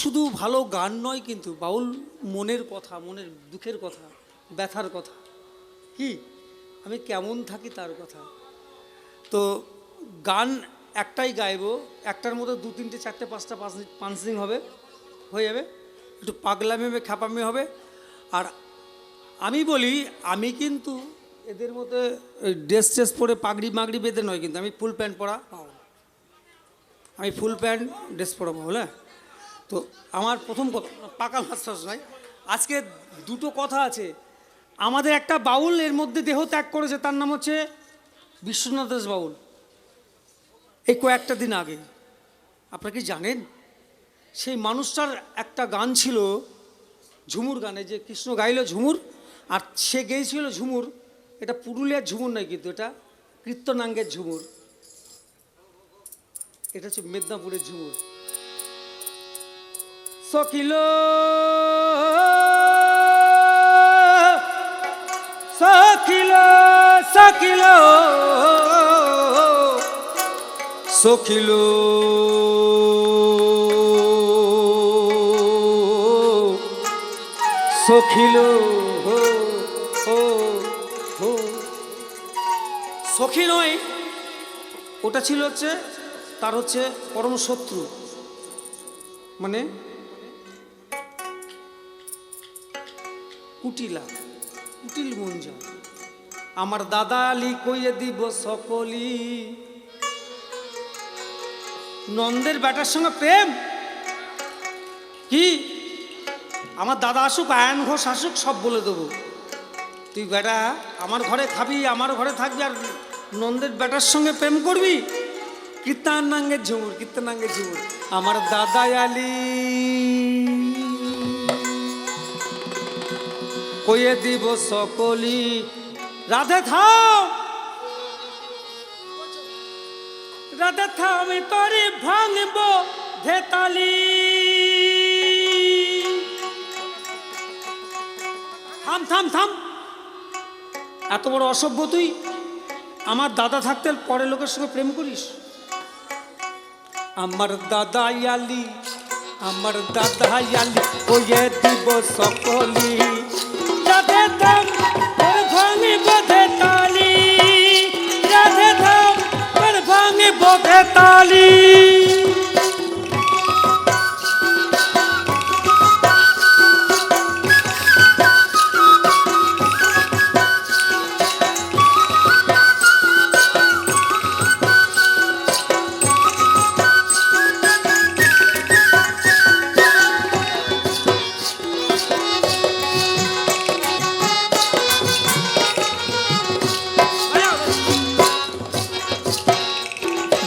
শুধু ভালো গান নয় কিন্তু বাউল মনের কথা মনের দুঃখের কথা ব্যথার কথা। কি? আমি কেমন থাকি তার কথা। তো গান একটাই গাইবো একটার মধ্যে দু তিনটে চারটে পাঁচটা পাঁচ পাঁচিং হবে হয়ে যাবে। একটু পাগলামি হবে খ্যাপামি হবে। আর আমি বলি আমি কিন্তু এদের মধ্যে ড্রেস ট্রেস পরে পাগড়ি মাগড়ি বেঁধে নয় কিন্তু আমি ফুল প্যান্ট পরা। পাবো আমি ফুল প্যান্ট ড্রেস পরা পাবো হ্যাঁ? তো আমার প্রথম কথা পাকা মাস্টার্স নয় আজকে দুটো কথা আছে। আমাদের একটা বাউল এর মধ্যে দেহ ত্যাগ করেছে, তার নাম হচ্ছে বিশ্বনাথ দাস বাউল। এই কয়েকটা দিন আগে। আপনারা কি জানেন? সেই মানুষটার একটা গান ছিল, ঝুমুর গানে, যে কৃষ্ণ গাইল ঝুমুর, আর সে গেয়েছিল ঝুমুর, এটা পুরুলিয়ার ঝুমুর নয় কিন্তু এটা কীর্তনাঙ্গের ঝুমুর। এটা হচ্ছে মেদিনীপুরের ঝুমুর। সখিল সখিল হো হো হো সখী নয় ওটা ছিল হচ্ছে, তার হচ্ছে পরম শত্রু। মানে কুটিলা, কুটিল মুঞ্জ আমার দাদা আলী কইয়ে দিব সকলি। নন্দের বেটার সঙ্গে প্রেম? কি? আমার দাদা আসুক, আয়ন ঘোষ আসুক, সব বলে দেবো। তুই বেটা, আমার ঘরে খাবি, আমার ঘরে থাকবি, আর নন্দের বেটার সঙ্গে প্রেম করবি? কীর্তানাঙ্গের ঝুমুর কীর্তানাঙ্গের ঝুমুর। আমার দাদা আলী। কইয়ে দিব সকলি। রাধে থাও রাধে থাও আমি তোরে ভাঙব ধেতালি। থাম থাম থাম। এত বড় অসভ্য তুই। আমার দাদা থাকতে পরের লোকের সঙ্গে প্রেম করিস? আমার দাদা ইয়ালি, আমার দাদা ইয়ালি ওয়ে দিব সকলি। রাধে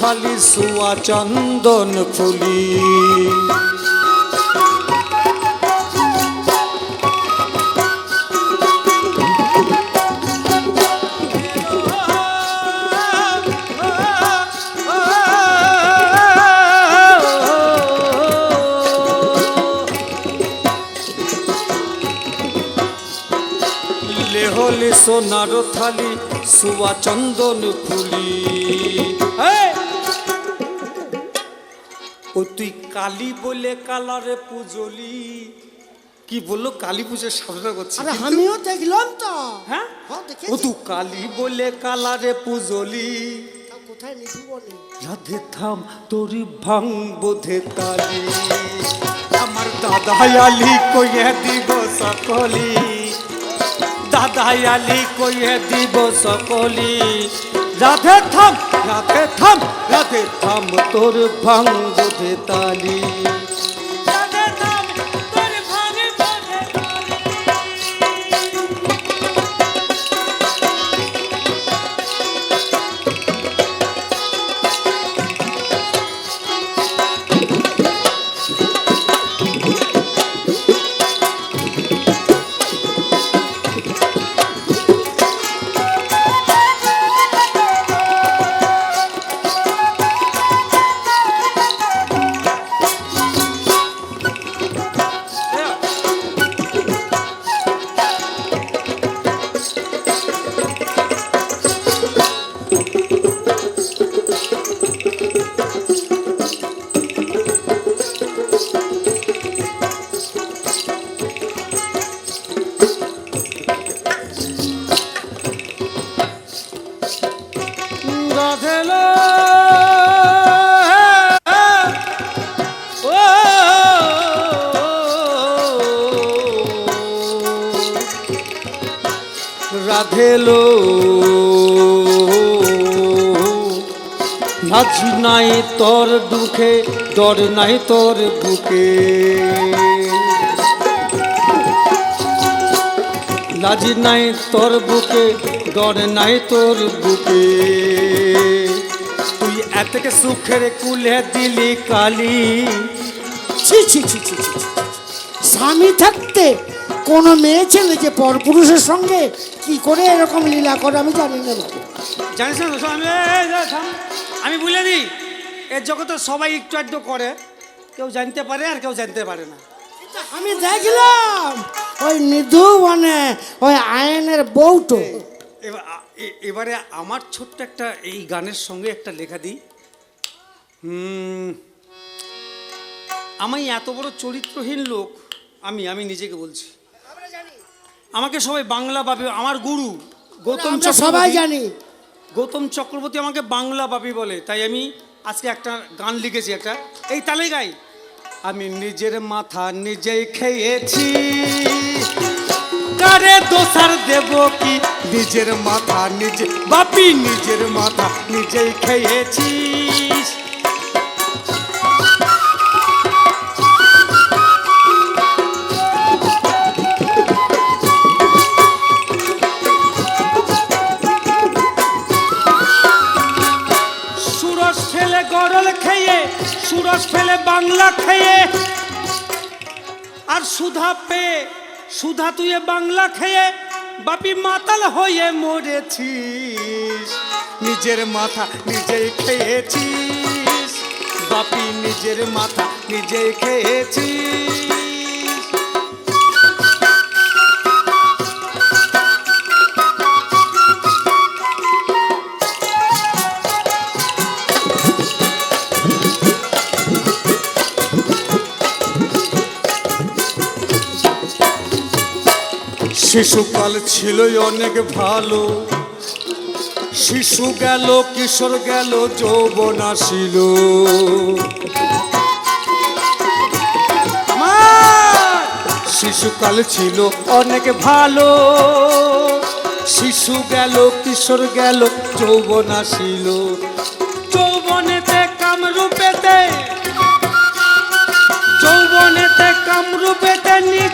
বোধে তালি রাধে থাম তোর ভাঙি বোধে তালি রাধে লো ও ও রাধে লো লেহলি সোনার থালি সুয়া চন্দন ফুলি। লেহলি সোনার থালি সুয়া চন্দন ফুলি। ও তুই কালী বলে কালারে পুজলি। কি বলল? কালী পুজোর সাধনা করছি। আরে আমিও দেখলাম তো। হ্যাঁ? ও তুই কালী বলে কালারে পুজলি। কোথায় নিধি বলে? রাধে থাম তোরি ভাঙ বোধে তালি। আমার দাদা আলি কইয়ে দিব সকলি। দাদা আলি কইয়ে দিব সকলি। রাধে থাম রাধে থাম রাতে থাম তোর ভাঙ্গ তালি। রাধেলো লাজ নাই তোর দুঃখে ডর নাই তোর বুকে। লাজ নাই তোর বুকে ডর নাই তোর বুকে। তুই এতকে সুখের কুলে দিলি কালি। ছি ছি ছি, ছি। স্বামী থাকতে কোন মেয়ে ছেলে যে পরপুরুষের সঙ্গে কি করে এরকম লীলা করে আমি জানি না। জানিস না আমি আমি বলে দিই এর জগতে সবাই একটু একটু করে। কেউ জানতে পারে আর কেউ জানতে পারে না। আমি দেখলাম ওই নিধু মানে ওই আয়নের বউটো। এবারে আমার ছোট্ট একটা এই গানের সঙ্গে একটা লেখা দিই। আমি এত বড় চরিত্রহীন লোক আমি আমি নিজেকে বলছি। আমাকে সবাই বাংলা ভাবে আমার গুরু গৌতম সবাই জানি। গৌতম চক্রবর্তী আমাকে বাংলা বাপি বলে তাই আমি আজকে একটা গান লিখেছি একটা। এই তালে গাই। আমি নিজের মাথা নিজেই খেয়েছি। কারে দোষার দেব কি? নিজের মাথা নিজে বাপি নিজের মাথা নিজেই খেয়েছি আর সুধা পেয়ে সুধা তুই বাংলা খেয়ে বাপি মাতাল হয়ে মরেছিস। নিজের মাথা নিজেই খেয়েছিস। বাপি নিজের মাথা নিজেই খেয়েছিস। শিশুকাল ছিলই অনেক ভালো। শিশু গেল, কিশোর গেল, যৌবন আসিল। শিশুকাল ছিল অনেক ভালো। শিশু গেল, কিশোর গেল, যৌবন আসিল। যৌবনেতে কামরূপেতে যৌবনেতে কামরূপেতে মরেছি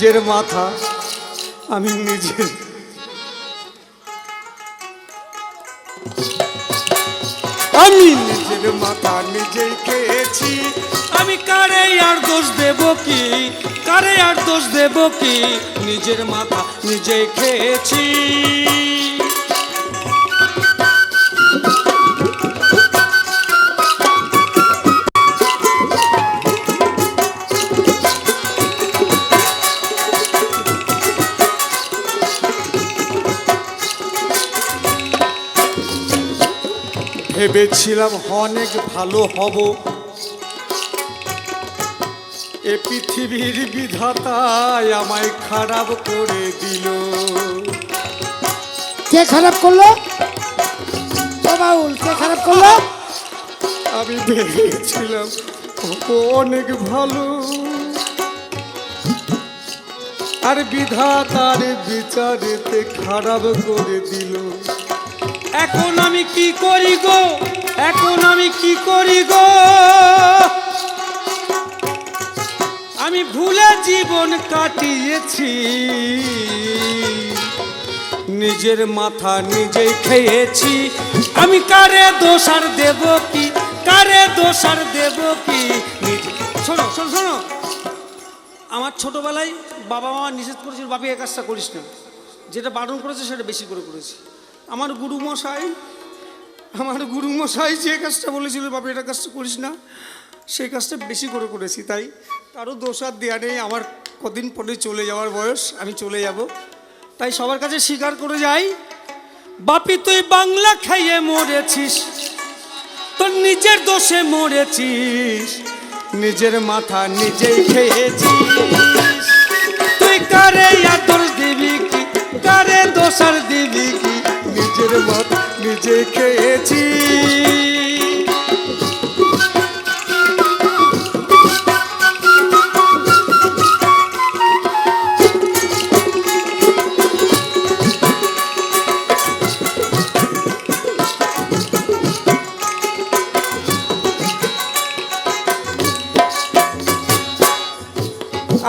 নিজের মাথা, আমি নিজের আমি নিজের মাথা নিজেই খেয়েছি। আমি কারে আর দোষ দেব কি? কারে আর দোষ দেব কি? নিজের মাথা নিজেই খেয়েছি। ভেবেছিলাম অনেক ভালো হব। এ পৃথিবীর বিধাতায় আমায় খারাপ করে দিল। কে খারাপ করল? বাউল কে খারাপ করল? আমি ভেবেছিলাম অনেক ভালো। আর বিধাতার বিচারেতে খারাপ করে দিল। এখন আমি কি করি গো? এখন আমি কি করি গো? আমি ভুলে জীবন কাটিয়েছি। নিজের মাথা নিজেই খেয়েছি। আমি কারে দোষার দেব কি? কারে দোষার দেব কি? শোনো শোনো শোনো। আমার ছোটবেলায় বাবা মা নিষেধ করেছিল, বাপি এ কাজটা করিস না। যেটা বারণ করেছে, সেটা বেশি করে করেছি। আমার গুরুমশাই আমার গুরুমশাই যে কাজটা বলেছিল বাপি এটা কাজটা করিস না। সেই কাজটা বেশি করে করেছি, তাই তারও দোষ আর দেওয়া নেই। আমার কদিন পরে চলে যাওয়ার বয়স, আমি চলে যাব। তাই সবার কাছে স্বীকার করে যাই, বাপি, তুই বাংলা খাইয়ে মরেছিস, তোর নিজের দোষে মরেছিস, নিজের মাথা নিজেই খেয়েছিস। তুই কারে আদর দিবি কি? কারে দোষার দিবি কি? নিজের মত নিজে খেয়েছি।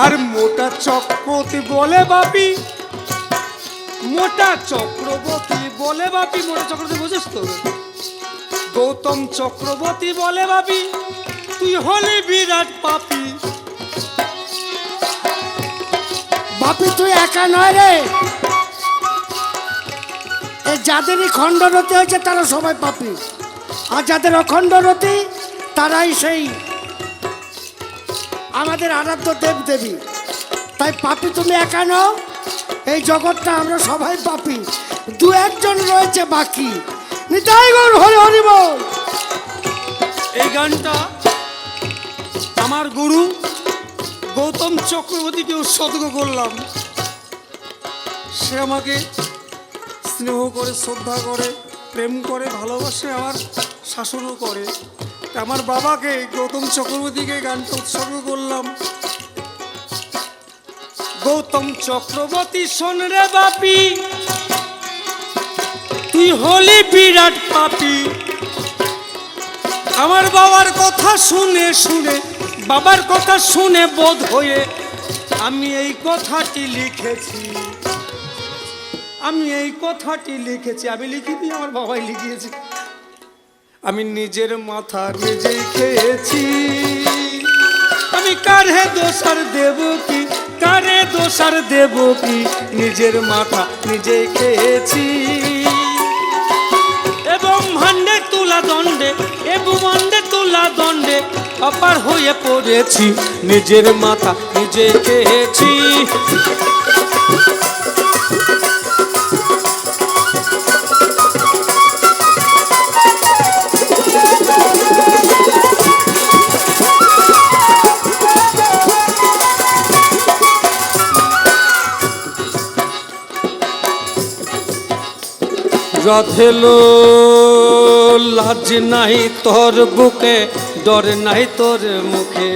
আর মোটা চক্রতে বলে বাপি মোটা চক্রবর্তী বলে বাপি, মোটা চক্রবর্তী বুঝিস তো? গৌতম চক্রবর্তী বলে বাপি, তুই হলি বিরাট পাপি বাপি, তুই একা নয় রে। যাদেরই খণ্ডরতি হয়েছে, তারা সবাই পাপি। আর যাদের অখণ্ডরতি তারাই সেই আমাদের আরাধ্য দেব দেবী তাই পাপি, তুমি একা নও। এই জগৎটা আমরা সবাই পাপি। দু একজন রয়েছে বাকি। নিতাই হরি হরি বল। এই গানটা আমার গুরু গৌতম চক্রবর্তীকে উৎসর্গ করলাম। সে আমাকে স্নেহ করে, শ্রদ্ধা করে, প্রেম করে, ভালোবাসে, আমার শাসনও করে। আমার বাবাকে, গৌতম চক্রবর্তীকে গানটা উৎসর্গ করলাম। গৌতম চক্রবর্তী, শোন রে বাপি। তুই হলি বিরাট পাপি। আমার বাবার কথা শুনে শুনে, বাবার কথা শুনে বোধ হয়ে আমি এই কথাটি লিখেছি। আমি এই কথাটি লিখেছি। আমি লিখিনি, আমার বাবাই লিখিয়েছে। আমি নিজের মাথা নিজেই খেয়েছি। আমি কারে দোষার দেব কি কারে দোষার দেব কি? নিজের মাথা নিজে খেয়েছি। এবং ভান্ডে তোলা দণ্ডে, এবং ভান্ডে তুলা দণ্ডে অপার হয়ে পড়েছি। নিজের মাথা নিজে খেয়েছি। রথেলো লাজ নাই তোর বুকে, ডর নাই তোর মুখে।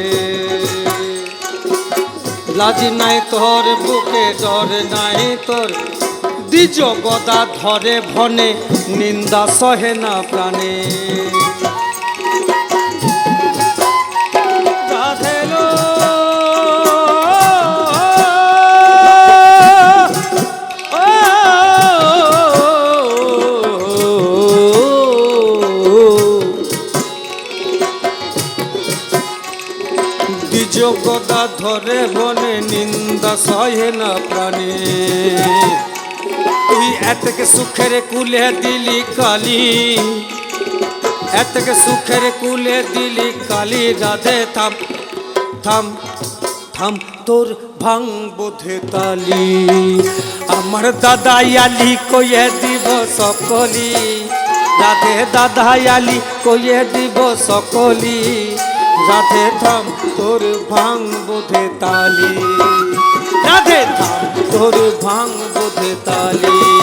লাজ নাই তোর বুকে, ডর নাই তোর দ্বিজ গদা ধরে ভনে, নিন্দা সহে না প্রাণে। দ্বিজগদা ধরে বনে নিন্দা সহে না প্রাণে। তুই এতকে সুখের কুলে দিলি কালি, এতকে সুখের কুলে দিলি কালি, রাধে থাম থাম থাম, তোর ভাং বোধে তালি আমার দাদা আলি কয়ে দিব সকলি, রাধে দাদা আলি কয়ে দিব সকলি। রাধে থাম, তোর ভাং বোধে তালি। রাধে থাম, তোর ভাং বোধে তালি।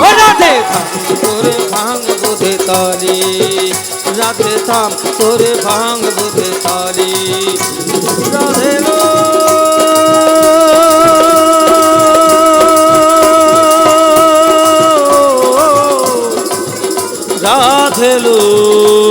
রাধে থাম, তোর ভাং বোধে তালি। রাধে থাম, তোর ভাং বোধে তালি। রাধে লো।